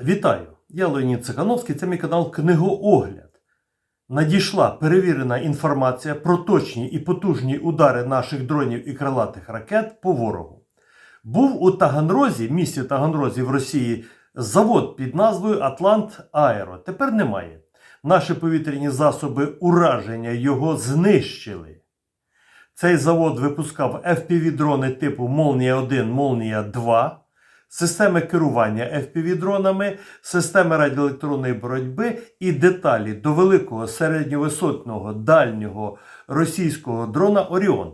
Вітаю! Я Леонід Цихановський, це мій канал Книгоогляд. Надійшла перевірена інформація про точні і потужні удари наших дронів і крилатих ракет по ворогу. Був у Таганрозі, місті Таганрозі в Росії, завод під назвою Атлант Аеро. Тепер немає. Наші повітряні засоби ураження його знищили. Цей завод випускав FPV-дрони типу Молнія 1, Молнія 2, системи керування FPV-дронами, системи радіоелектронної боротьби і деталі до великого середньовисотного дальнього російського дрона Оріон.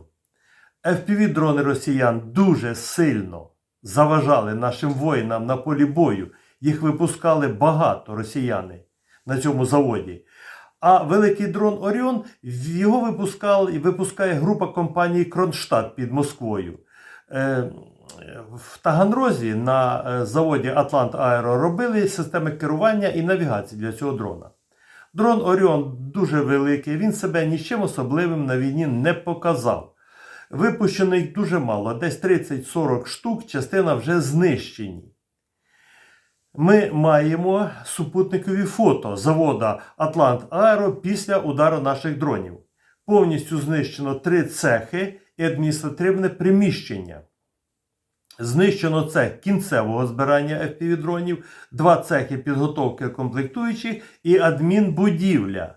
FPV-дрони росіян дуже сильно заважали нашим воїнам на полі бою. Їх випускали багато росіяни на цьому заводі. А великий дрон Оріон його випускала і випускає група компаній Кронштадт під Москвою. Е, В Таганрозі на е, заводі Атлант Аеро робили системи керування і навігації для цього дрона. Дрон Оріон дуже великий, він себе нічим особливим на війні не показав. Випущених дуже мало, десь 30-40 штук, частина вже знищені. Ми маємо супутникові фото завода Атлант Аеро після удару наших дронів. Повністю знищено три цехи і адміністративне приміщення. Знищено цех кінцевого збирання FPV-дронів, два цехи підготовки комплектуючих і адмінбудівля.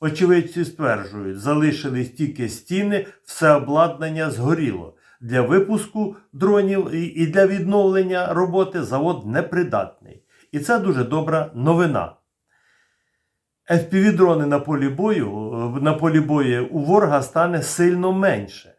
Очевидці стверджують, залишились тільки стіни, все обладнання згоріло. Для випуску дронів і- для відновлення роботи завод непридатний. І це дуже добра новина. FPV-дрони на полі бою, на полі бою у ворога стане сильно менше.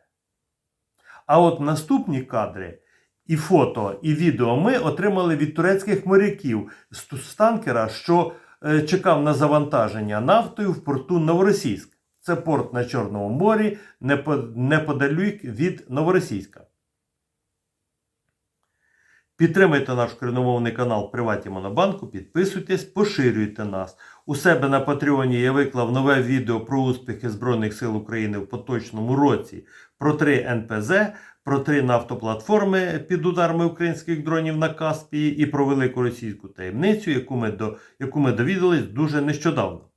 А от наступні кадри і фото, і відео ми отримали від турецьких моряків з танкера, що е, чекав на завантаження нафтою в порту Новоросійськ. Це порт на Чорному морі, неподалік від Новоросійська. Підтримайте наш коріномовний канал Приваті Монобанку, підписуйтесь, поширюйте нас. У себе на Патреоні я виклав нове відео про успіхи Збройних сил України в поточному році, про три НПЗ, про три нафтоплатформи під ударами українських дронів на Каспії і про велику російську таємницю, яку ми, до, яку ми довідались дуже нещодавно.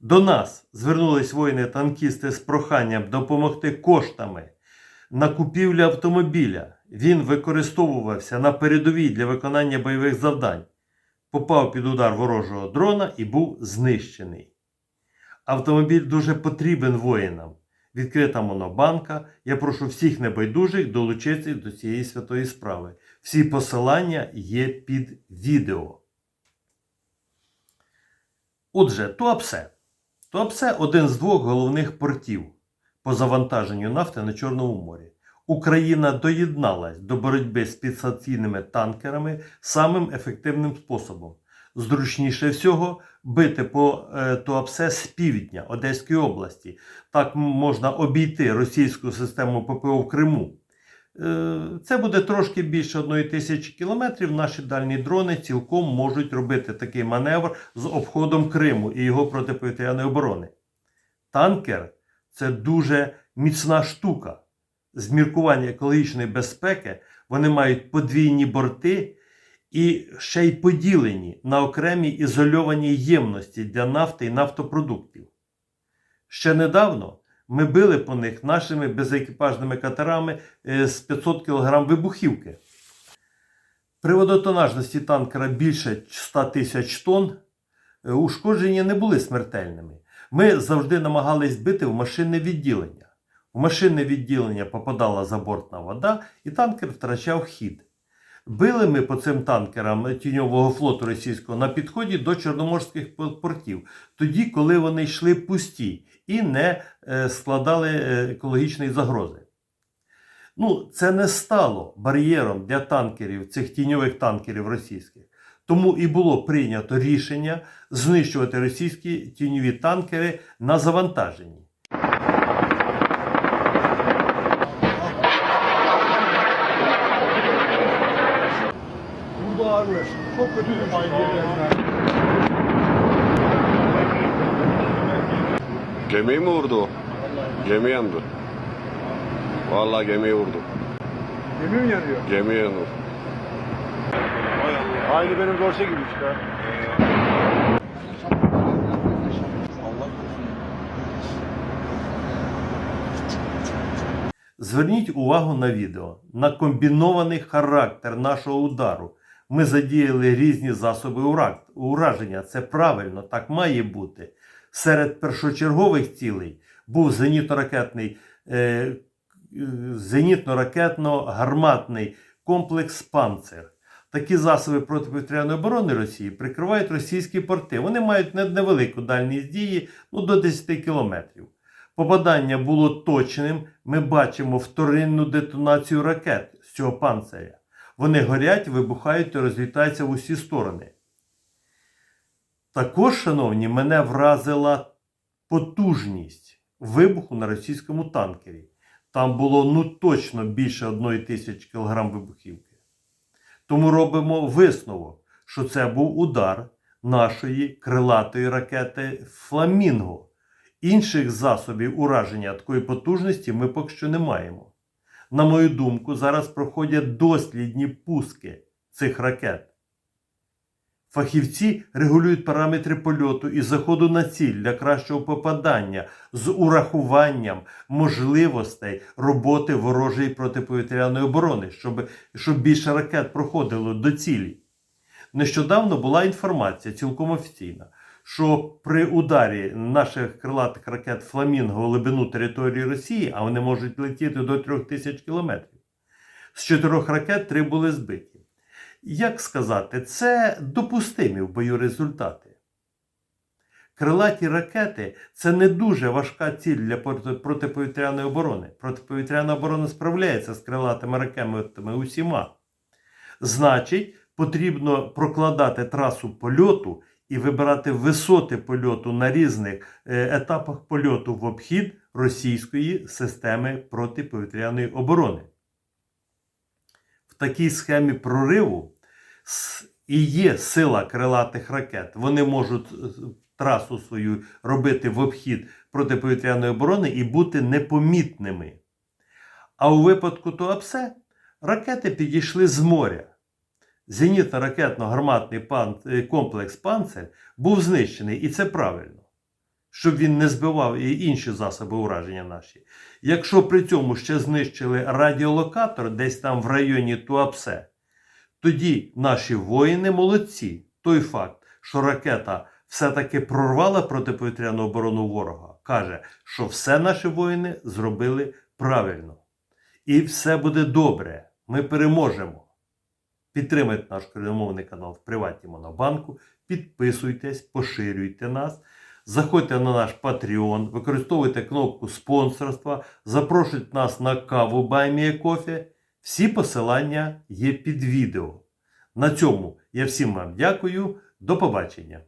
До нас звернулись воїни-танкісти з проханням допомогти коштами на купівлю автомобіля. Він використовувався на передовій для виконання бойових завдань, попав під удар ворожого дрона і був знищений. Автомобіль дуже потрібен воїнам. Відкрита монобанка. Я прошу всіх небайдужих долучитися до цієї святої справи. Всі посилання є під відео. Отже, Туапсе. Туапсе один з двох головних портів по завантаженню нафти на Чорному морі. Україна доєдналась до боротьби з підстанційними танкерами самим ефективним способом. Зручніше всього бити по е, Туапсе з півдня Одеської області. Так можна обійти російську систему ППО в Криму. Е, Це буде трошки більше одної тисячі кілометрів. Наші дальні дрони цілком можуть робити такий маневр з обходом Криму і його протиповітряної оборони. Танкер це дуже міцна штука. З міркування екологічної безпеки вони мають подвійні борти і ще й поділені на окремі ізольовані ємності для нафти і нафтопродуктів. Ще недавно ми били по них нашими безекіпажними катерами е, з 500 кг вибухівки. При водотонажності танкера більше 100 тисяч тонн е, ушкодження не були смертельними. Ми завжди намагались бити в машинне відділення. В машинне відділення попадала забортна вода, і танкер втрачав хід. Били ми по цим танкерам тіньового флоту російського на підході до чорноморських портів, тоді, коли вони йшли пусті і не е, складали е, екологічної загрози. Ну, це не стало бар'єром для танкерів, цих тіньових танкерів російських. Тому і було прийнято рішення знищувати російські тіньові танкери на завантаженні. Ağrıyor. Çok kötü bir şey. Gemiyi mi vurdu o? Gemi yandı. Vallahi gemiyi vurdu. Gemi mi yanıyor? Gemi Allah. Aynı benim dorse gibi işte. Зверніть увагу на відео на комбінований характер нашого удару. Ми задіяли різні засоби ураження. Це правильно, так має бути. Серед першочергових цілей був зенітно-ракетний, е, зенітно-ракетно-гарматний комплекс Панцер. Такі засоби протиповітряної оборони Росії прикривають російські порти. Вони мають невелику дальність дії ну, до 10 кілометрів. Попадання було точним. Ми бачимо вторинну детонацію ракет з цього панциря. Вони горять, вибухають і розлітаються в усі сторони. Також, шановні, мене вразила потужність вибуху на російському танкері. Там було ну точно більше 1 тисячі кг вибухівки. Тому робимо висновок, що це був удар нашої крилатої ракети Фламінго. Інших засобів ураження такої потужності ми поки що не маємо. На мою думку, зараз проходять дослідні пуски цих ракет. Фахівці регулюють параметри польоту і заходу на ціль для кращого попадання з урахуванням можливостей роботи ворожої протиповітряної оборони, щоб, щоб більше ракет проходило до цілі. Нещодавно була інформація, цілком офіційна, що при ударі наших крилатих ракет Фламінго в глибину території Росії, а вони можуть летіти до 3000 кілометрів, з чотирьох ракет три були збиті. Як сказати, це допустимі в бою результати. Крилаті ракети це не дуже важка ціль для протиповітряної оборони. Протиповітряна оборона справляється з крилатими ракетами усіма. Значить, потрібно прокладати трасу польоту і вибирати висоти польоту на різних е, етапах польоту в обхід російської системи протиповітряної оборони. В такій схемі прориву і є сила крилатих ракет. Вони можуть е, трасу свою робити в обхід протиповітряної оборони і бути непомітними. А у випадку Туапсе ракети підійшли з моря. Зенітно-ракетно-гарматний е, комплекс «Панцер» був знищений, і це правильно, щоб він не збивав і інші засоби ураження наші. Якщо при цьому ще знищили радіолокатор десь там в районі Туапсе, тоді наші воїни молодці. Той факт, що ракета все-таки прорвала протиповітряну оборону ворога, каже, що все наші воїни зробили правильно. І все буде добре. Ми переможемо. Підтримайте наш україномовний канал в приватній монобанку, підписуйтесь, поширюйте нас, заходьте на наш Patreon, використовуйте кнопку спонсорства, запрошуйте нас на каву Кофе. Всі посилання є під відео. На цьому я всім вам дякую. До побачення.